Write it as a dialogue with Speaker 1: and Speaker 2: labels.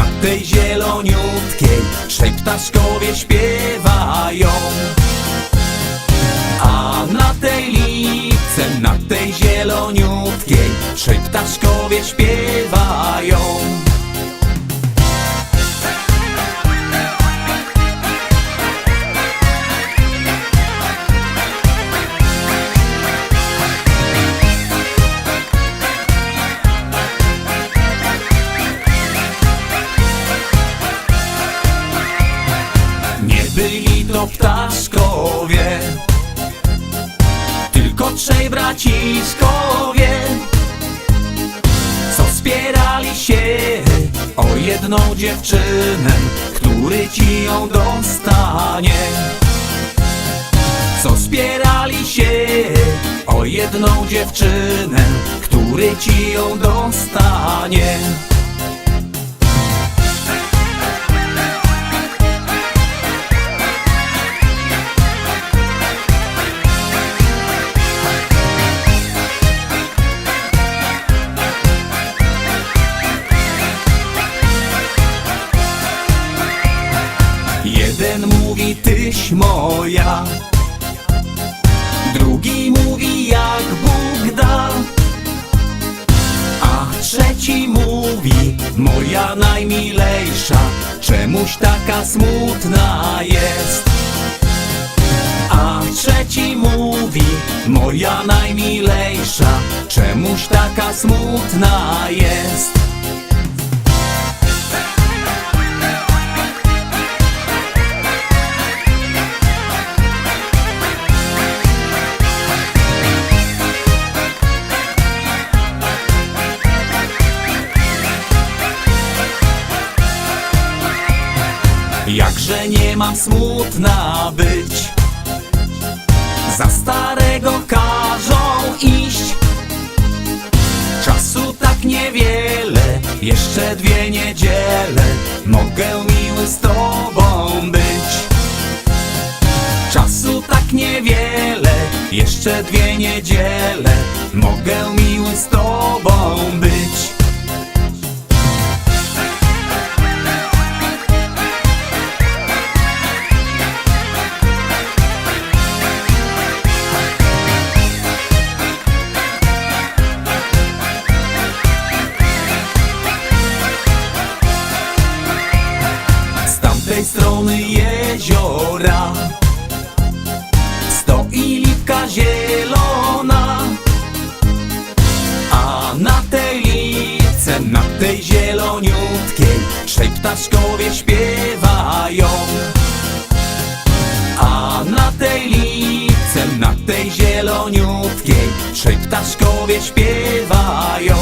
Speaker 1: na tej zieloniutkiej Trzej ptaszkowie śpiewają. A na tej lipce, na tej zieloniutkiej Braciszkowie Co spierali się o jedną dziewczynę Który ci ją dostanie. Co spierali się o jedną dziewczynę Który ci ją dostanie moja. Drugi mówi jak Bóg da. A trzeci mówi moja najmilejsza. Czemuś taka smutna jest. A trzeci mówi moja najmilejsza. Czemuś taka smutna jest Jakże nie mam smutna być. Za starego każą iść. Czasu tak niewiele Jeszcze dwie niedziele. Mogę miły z tobą być. Czasu tak niewiele Jeszcze dwie niedziele. Mogę miły z tobą być tamtej strony jeziora. Stoi lipka zielona A na tej lipce, na tej zieloniutkiej Trzej ptaszkowie śpiewają. A na tej lipce, na tej zieloniutkiej Trzej ptaszkowie śpiewają